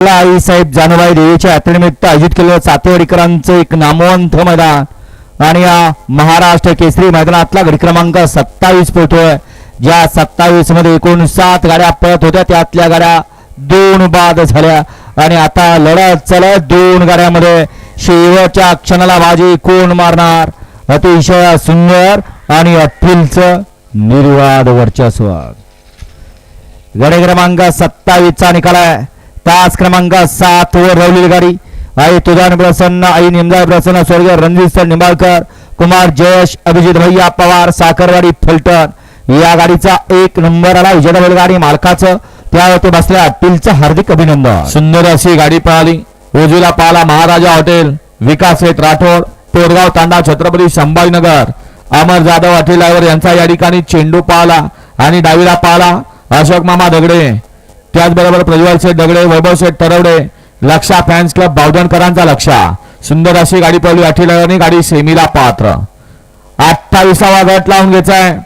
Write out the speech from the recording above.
आई साहेब जानबाई देवीच्या यात्रेनिमित्त आयोजित केलेलं सातेवाडीकरांचं एक नामवंत मैदान. आणि या महाराष्ट्र केसरी मैदानातला गडी क्रमांक सत्तावीस पोहोचतोय ज्या सत्तावीसमध्ये एकूण सात गाड्या पळत होत्या त्यातल्या गाड्या दोन बाद झाल्या. आणि आता लढत चालत दोन गाड्यामध्ये शेवटच्या क्षणाला बाजी कोण मारणार? अतिशय सुंदर आणि अट्टिलचं निर्वाद वर्चस्व. गडे क्रमांक सत्तावीसचा निकाल आहे. तास क्रमांक सात वर रवलेली गाडी. आई तुझान प्रसन्न आई निमदार प्रसन्न स्वर्गीय रणजित सर निंबाळकर कुमार जयेश अभिजित भैया पवार साखरवाडी फलटण. या गाडीचा एक नंबर आला. विजय गाडी मालकाचं. त्यावरती बसल्या अट्टिलचं हार्दिक अभिनंदन. सुंदर अशी गाडी पळाली. उजवीला पाला महाराजा हॉटेल विकास शेठ राठोड तोरगाव तांडा छत्रपती संभाजीनगर. अमर जाधव अटीलावर यांचा या ठिकाणी चेंडू पाहला आणि डावीला पाहला अशोक मामा दगडे. त्याचबरोबर प्रज्वल शेठ दगडे वैभव शेठ तरवडे लक्षा फॅन्स क्लब बावधनकरांचा लक्षा. सुंदर अशी गाडी पळली अठीला गाडी सेमीला पात्र. अठ्ठावीसावा गट लावून घ्यायचा आहे